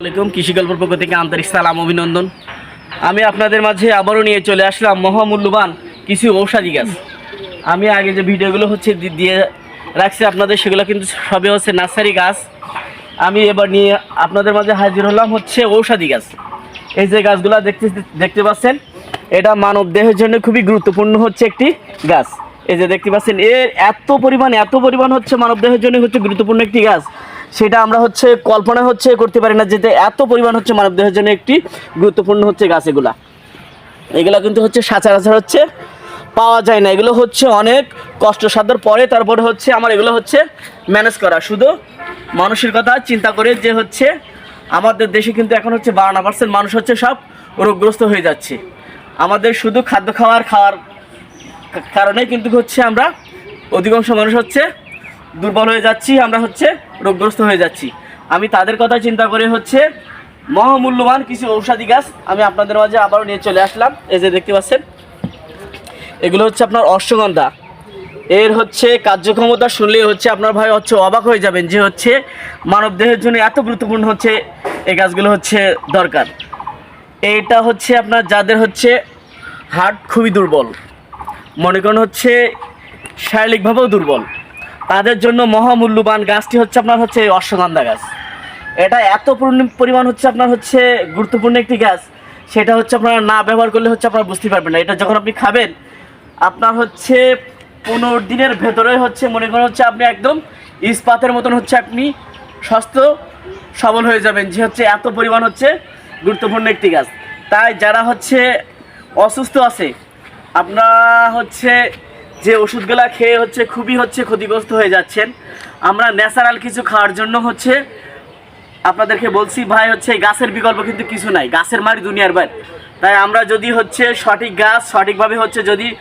আলাইকুম, কৃষি গল্পের পক্ষ থেকে আন্তরিক সালাম, অভিনন্দন। আমি আপনাদের মাঝে আবারও নিয়ে চলে আসলাম মহামূল্যবান কিছু ঔষধি গাছ। আমি আগে যে ভিডিওগুলো হচ্ছে দিয়ে রাখছি আপনাদের, সেগুলো কিন্তু সবই হচ্ছে নার্সারি গাছ। আমি এবার নিয়ে আপনাদের মাঝে হাজির হলাম হচ্ছে ঔষধি গাছ। এই যে গাছগুলো দেখতে দেখতে পাচ্ছেন, এটা মানব দেহের জন্য খুবই গুরুত্বপূর্ণ হচ্ছে একটি গাছ। এই যে দেখতে পাচ্ছেন, এর এত পরিমাণ এত পরিমাণ হচ্ছে মানব দেহের জন্য হচ্ছে গুরুত্বপূর্ণ একটি গাছ। সেটা আমরা হচ্ছে কল্পনা হচ্ছে করতে পারি না যেতে এত পরিমাণ হচ্ছে মানব দেহের জন্য একটি গুরুত্বপূর্ণ হচ্ছে গাছ এগুলা। এগুলা কিন্তু হচ্ছে সচরাচর হচ্ছে পাওয়া যায় না। এগুলো হচ্ছে অনেক কষ্টসাধ্যর পরে তারপরে হচ্ছে আমার এগুলো হচ্ছে ম্যানেজ করা। শুধু মানুষের কথা চিন্তা করে যে হচ্ছে আমাদের দেশে কিন্তু এখন হচ্ছে বারো পার্সেন্ট মানুষ হচ্ছে সব রোগগ্রস্ত হয়ে যাচ্ছে। আমাদের শুধু খাদ্য খাওয়ার খাওয়ার কারণে কিন্তু হচ্ছে আমরা অধিকাংশ মানুষ হচ্ছে দুর্বল হয়ে যাচ্ছি, আমরা হচ্ছে রোগগ্রস্ত হয়ে যাচ্ছি। আমি তাদের কথা চিন্তা করে হচ্ছে মহামূল্যবান কিছু ঔষধি গাছ আমি আপনাদের মাঝে আবারও নিয়ে চলে আসলাম। এই যে দেখতে পাচ্ছেন, এগুলো হচ্ছে আপনার অশ্বগন্ধা। এর হচ্ছে কার্যক্ষমতা শুনলে হচ্ছে আপনার ভাই হচ্ছে অবাক হয়ে যাবেন যে হচ্ছে মানব দেহের জন্য এত গুরুত্বপূর্ণ হচ্ছে এই গাছগুলো হচ্ছে দরকার। এইটা হচ্ছে আপনার যাদের হচ্ছে হার্ট খুবই দুর্বল, মনে করেন হচ্ছে শারীরিকভাবেও দুর্বল। তাদের জন্য মহামূল্যবান গাছটি হচ্ছে আপনার হচ্ছে অশ্বগন্ধা গাছ। এটা এত পরিমাণ হচ্ছে আপনার হচ্ছে গুরুত্বপূর্ণ একটি গাছ। সেটা হচ্ছে আপনারা না ব্যবহার করলে হচ্ছে আপনারা বুঝতে পারবেন না। এটা যখন আপনি খাবেন, আপনার হচ্ছে পনেরো দিনের ভেতরে হচ্ছে মনে করেন হচ্ছে আপনি একদম ইস্পাতের মতন হচ্ছে আপনি স্বাস্থ্য সবল হয়ে যাবেন। যে হচ্ছে এত পরিমাণ হচ্ছে গুরুত্বপূর্ণ একটি গাছ। তাই যারা হচ্ছে অসুস্থ আছে, আপনারা হচ্ছে যে ওষুধগুলা খেয়ে হচ্ছে খুবই হচ্ছে ক্ষতিগ্রস্ত হয়ে যাচ্ছেন। আমরা ন্যাচারাল কিছু খাওয়ার জন্য হচ্ছে আপনাদেরকে বলছি, ভাই, হচ্ছে গাছের বিকল্প কিন্তু কিছু নাই। গাছের মারি দুনিয়ার বাইর। তাই আমরা যদি হচ্ছে সঠিক গাছ, সঠিকভাবে হচ্ছে যদি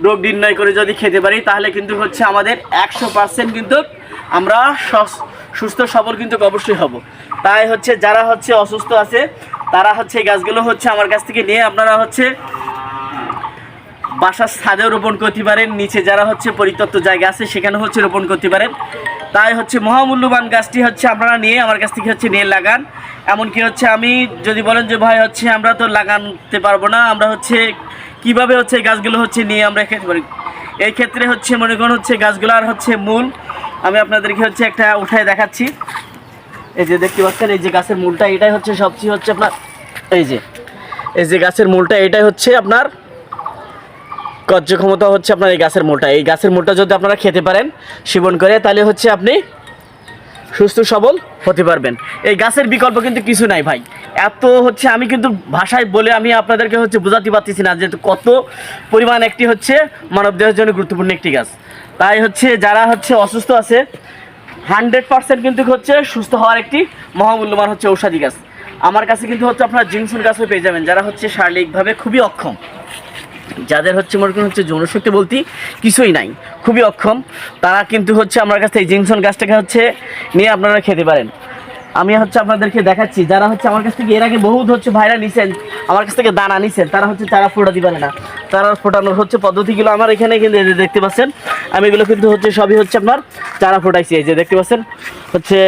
রোগ নির্ণয় করে যদি খেতে পারি, তাহলে কিন্তু হচ্ছে আমাদের একশো পার্সেন্ট কিন্তু আমরা সস- সুস্থ, সবল কিন্তু অবশ্যই হব। তাই হচ্ছে যারা হচ্ছে অসুস্থ আছে, তারা হচ্ছে এই গাছগুলো হচ্ছে আমার কাছ থেকে নিয়ে আপনারা হচ্ছে বাসার ছাদেও রোপণ করতে পারেন, নিচে যারা হচ্ছে পরিত্যক্ত জায়গা আছে সেখানে হচ্ছে রোপণ করতে পারেন। তাই হচ্ছে মহামূল্যবান গাছটি হচ্ছে আপনারা নিয়ে আমার কাছ থেকে হচ্ছে নিয়ে লাগান। এমনকি হচ্ছে আমি যদি বলেন যে, ভাই, হচ্ছে আমরা তো লাগাতে পারব না, আমরা হচ্ছে কীভাবে হচ্ছে গাছগুলো হচ্ছে নিয়ে আমরা খেতে পারি এই ক্ষেত্রে হচ্ছে মনে করুন হচ্ছে গাছগুলোর হচ্ছে মূল। আমি আপনাদেরকে হচ্ছে একটা উঠায় দেখাচ্ছি। এই যে দেখতে পাচ্ছেন, এই যে গাছের মূলটা, এটাই হচ্ছে সবচেয়ে হচ্ছে আপনার, এই যে এই যে গাছের মূলটা, এটাই হচ্ছে আপনার কার্যক্ষমতা হচ্ছে আপনার এই গাছের মোটা। এই গাছের মোটা যদি আপনারা খেতে পারেন, সেবন করে, তাহলে হচ্ছে আপনি সুস্থ, সবল হতে পারবেন। এই গাছের বিকল্প কিন্তু কিছু নাই ভাই। এত হচ্ছে আমি কিন্তু ভাষায় বলে আমি আপনাদেরকে হচ্ছে বোঝাতে পারতেছি না যে কত পরিমাণ একটি হচ্ছে মানব দেহের জন্য গুরুত্বপূর্ণ একটি গাছ। তাই হচ্ছে যারা হচ্ছে অসুস্থ আছে, হান্ড্রেড পার্সেন্ট কিন্তু হচ্ছে সুস্থ হওয়ার একটি মহামূল্যবান হচ্ছে ঔষধি গাছ। আমার কাছে কিন্তু হচ্ছে আপনারা জিনসুন গাছও পেয়ে যাবেন, যারা হচ্ছে শারীরিকভাবে খুবই অক্ষম। যাদের হচ্ছে মনে করেন হচ্ছে যৌনশক্তি বলতে কিছুই নাই, খুবই অক্ষম। তারা কিন্তু হচ্ছে আমার কাছে এই জিনসন গাছটাকে হচ্ছে নিয়ে আপনারা খেতে পারেন। আমি হচ্ছে আপনাদেরকে দেখাচ্ছি, যারা হচ্ছে আমার কাছ থেকে এর আগে বহুত হচ্ছে ভাইরা নিছেন, আমার কাছ থেকে দানা নিছেন, তারা হচ্ছে চারা ফোটাতে পারে না। তারা ফোটানোর হচ্ছে পদ্ধতিগুলো আমার এখানে কিন্তু এই যে দেখতে পাচ্ছেন, আমি এগুলো কিন্তু হচ্ছে সবই হচ্ছে আপনার চারা ফোটাইছি, এই যে দেখতে পাচ্ছেন, হচ্ছে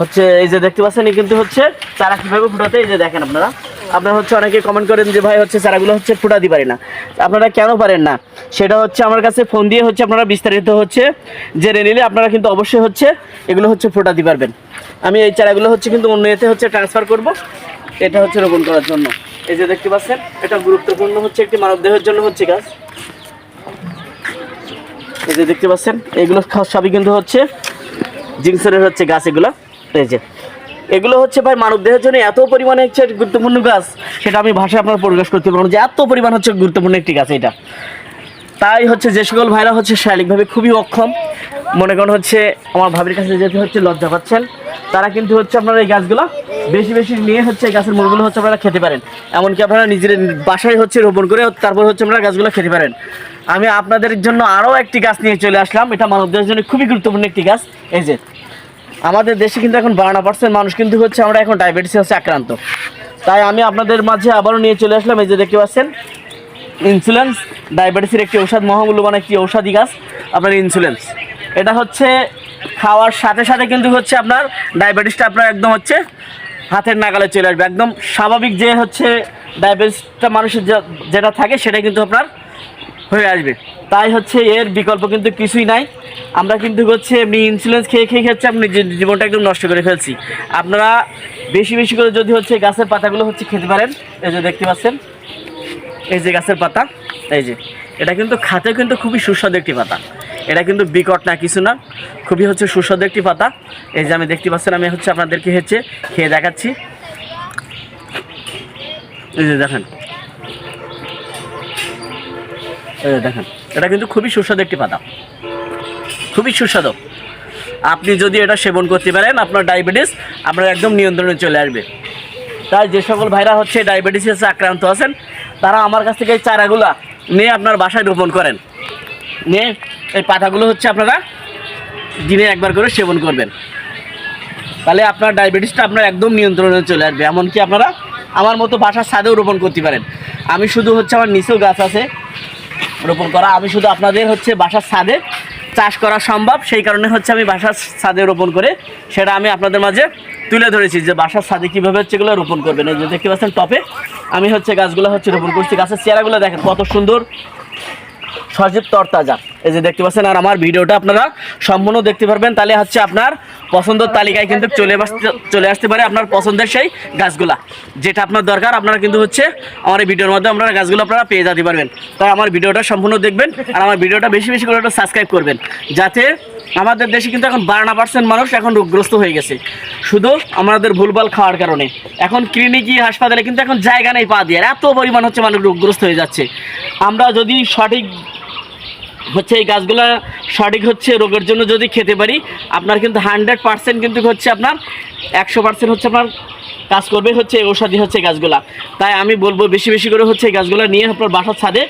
হচ্ছে এই যে দেখতে পাচ্ছেন, এই কিন্তু হচ্ছে চারা কীভাবে ফুটাতে, এই যে দেখেন আপনারা। আপনারা হচ্ছে অনেকে কমেন্ট করেন যে, ভাই, হচ্ছে চারাগুলো হচ্ছে ফুটাতে পারি না। আপনারা কেন পারেন না? সেটা হচ্ছে আমার কাছে ফোন দিয়ে হচ্ছে আপনারা বিস্তারিত হচ্ছে জেনে নিলে আপনারা কিন্তু অবশ্যই হচ্ছে এগুলো হচ্ছে ফোটাতে পারবেন। আমি এই চারাগুলো হচ্ছে কিন্তু অন্য এতে হচ্ছে ট্রান্সফার করব। এটা হচ্ছে রোপণ করার জন্য। এই যে দেখতে পাচ্ছেন, এটা গুরুত্বপূর্ণ হচ্ছে একটি মানব দেহের জন্য হচ্ছে গাছ। এই যে দেখতে পাচ্ছেন, এগুলো সবই কিন্তু হচ্ছে জিংসনের হচ্ছে গাছ এগুলো। এই যে এগুলো হচ্ছে ভাই মানব দেহের জন্য এত পরিমাণে হচ্ছে গুরুত্বপূর্ণ গাছ, সেটা আমি ভাষায় আপনার প্রকাশ করতে পারব যে এত পরিমাণ হচ্ছে গুরুত্বপূর্ণ একটি গাছ এটা। তাই হচ্ছে যে সকল ভাইরা হচ্ছে শারীরিকভাবে খুবই অক্ষম, মনে করেন হচ্ছে আমার ভাবির কাছে যেতে হচ্ছে লজ্জা পাচ্ছেন, তারা কিন্তু হচ্ছে আপনারা এই গাছগুলো বেশি বেশি নিয়ে হচ্ছে গাছের মূলগুলো হচ্ছে আপনারা খেতে পারেন। এমনকি আপনারা নিজের বাসায় হচ্ছে রোপণ করে তারপর হচ্ছে আপনারা গাছগুলো খেতে পারেন। আমি আপনাদের জন্য আরও একটি গাছ নিয়ে চলে আসলাম, এটা মানবদের জন্য খুবই গুরুত্বপূর্ণ একটি গাছ, এই যে। আমাদের দেশে কিন্তু এখন বারো পার্সেন্ট মানুষ কিন্তু হচ্ছে আমরা এখন ডায়াবেটিস হচ্ছে আক্রান্ত। তাই আমি আপনাদের মাঝে আবারও নিয়ে চলে আসলাম, এই যে দেখতে পাচ্ছেন ইনসুলেন্স ডায়াবেটিসের একটি ঔষধ, মহামূল্যবান একটি ঔষধি গাছ, আপনার ইনসুলেন্স এটা হচ্ছে খাওয়ার সাথে সাথে কিন্তু হচ্ছে আপনার ডায়াবেটিসটা আপনার একদম হচ্ছে হাতের নাগালে চলে আসবে। একদম স্বাভাবিক যে হচ্ছে ডায়াবেটিসটা মানুষের যেটা থাকে সেটা কিন্তু আপনার হয়ে আসবে। তাই হচ্ছে এর বিকল্প কিন্তু কিছুই নাই। আমরা কিন্তু হচ্ছে এমনি ইনসুলেন্স খেয়ে খেয়ে খেয়েছে আপনি জীবনটা একদম নষ্ট করে ফেলছি। আপনারা বেশি বেশি করে যদি হচ্ছে গাছের পাতাগুলো হচ্ছে খেতে পারেন, এই যে দেখতে পাচ্ছেন, এই যে গাছের পাতা, এই যে, এটা কিন্তু খাতে কিন্তু খুবই সুস্বাদু একটি পাতা। এটা কিন্তু বিকট না, কিছু না, খুবই হচ্ছে সুস্বাদু একটি পাতা। এই যে আমি দেখতে পাচ্ছেন, আমি হচ্ছে আপনাদেরকে হচ্ছে খেয়ে দেখাচ্ছি। এই যে দেখেন এই যে দেখেন, এটা কিন্তু খুবই সুস্বাদু একটি পাতা। খুবই সুস্বাদু। আপনি যদি এটা সেবন করতে পারেন, আপনার ডায়াবেটিস আপনার একদম নিয়ন্ত্রণে চলে আসবে। তাই যে সকল ভাইরা হচ্ছে ডায়াবেটিসে আক্রান্ত আছেন, তারা আমার কাছ থেকে এই চারাগুলা নিয়ে আপনার বাসায় রোপণ করেন। নিয়ে এই পাতাগুলো হচ্ছে আপনারা দিনে একবার করে সেবন করবেন। তাহলে আপনার ডায়াবেটিসটা আপনার একদম নিয়ন্ত্রণে চলে আসবে। এমনকি আপনারা আমার মতো বাসার ছাদেও রোপণ করতে পারেন। আমি শুধু হচ্ছে আমার নিচেও গাছ আছে রোপণ করা। আমি শুধু আপনাদের হচ্ছে বাসার ছাদে চাষ করা সম্ভব। সেই কারণে হচ্ছে আমি বাসার ছাদে রোপণ করে সেটা আমি আপনাদের মাঝে তুলে ধরেছি যে বাসার ছাদে কীভাবে হচ্ছে এগুলো রোপণ করবেন। এই যে দেখতে পাচ্ছেন টপে আমি হচ্ছে গাছগুলো হচ্ছে রোপণ করছি। গাছের চেয়ারাগুলো দেখেন কত সুন্দর। সজীব তরতাজা। এই যে দেখতে পাচ্ছেন, আর আমার ভিডিওটা আপনারা সম্পূর্ণ দেখতে পারবেন। তাহলে হচ্ছে আপনার পছন্দের তালিকায় কিন্তু চলে চলে আসতে পারে আপনার পছন্দের সেই গাছগুলা। যেটা আপনার দরকার, আপনারা কিন্তু হচ্ছে আমার এই ভিডিওর মধ্যে আপনারা গাছগুলো আপনারা পেয়ে যেতে পারবেন। তাই আমার ভিডিওটা সম্পূর্ণ দেখবেন আর আমার ভিডিওটা বেশি বেশি করে সাবস্ক্রাইব করবেন। যাতে আমাদের দেশে কিন্তু এখন বারোনা পার্সেন্ট মানুষ এখন রোগগ্রস্ত হয়ে গেছে। শুধু আমাদের ভুলভাল খাওয়ার কারণে। এখন ক্লিনিকি হাসপাতালে কিন্তু এখন জায়গা নেই পা দিয়ে। আর এত পরিমাণ হচ্ছে মানুষ রোগগ্রস্ত হয়ে যাচ্ছে। আমরা যদি সঠিক হচ্ছে এই গাছগুলো সঠিক হচ্ছে রোগের জন্য যদি খেতে পারি, আপনার কিন্তু হান্ড্রেড পার্সেন্ট কিন্তু হচ্ছে আপনার, একশো পার্সেন্ট হচ্ছে আপনার কাজ করবে হচ্ছে এই ঔষধি হচ্ছে গাছগুলা। তাই আমি বলব বেশি বেশি করে হচ্ছে এই গাছগুলো নিয়ে আপনার বাসার ছাদে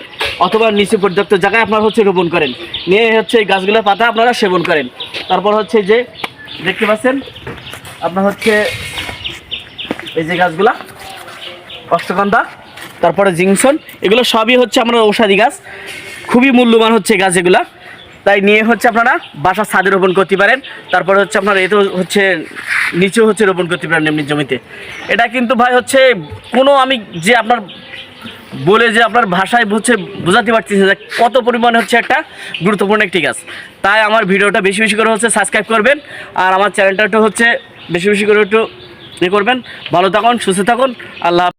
অথবা নিচে পর্যাপ্ত জায়গায় আপনার হচ্ছে রোপণ করেন। নিয়ে হচ্ছে এই গাছগুলোর পাতা আপনারা সেবন করেন। তারপর হচ্ছে যে দেখতে পাচ্ছেন, আপনার হচ্ছে এই যে গাছগুলা, অষ্টগন্ধা তারপরে জিংসন, এগুলো সবই হচ্ছে আমরা ঔষধি গাছ। খুবই মূল্যবান হচ্ছে গাছ এগুলা। তাই নিয়ে হচ্ছে আপনারা বাসার ছাদে রোপণ করতে পারেন। তারপরে হচ্ছে আপনার এতেও হচ্ছে নিচেও হচ্ছে রোপণ করতে পারেন এমনি জমিতে। এটা কিন্তু ভাই হচ্ছে কোনো আমি যে আপনার বলে যে আপনার ভাষায় হচ্ছে বোঝাতে পারতেছি যে কত পরিমাণে হচ্ছে একটা গুরুত্বপূর্ণ একটি গাছ। তাই আমার ভিডিওটা বেশি বেশি করে হচ্ছে সাবস্ক্রাইব করবেন আর আমার চ্যানেলটা একটু হচ্ছে বেশি বেশি করে একটু ইয়ে করবেন। ভালো থাকুন, সুস্থ থাকুন, আল্লাহ।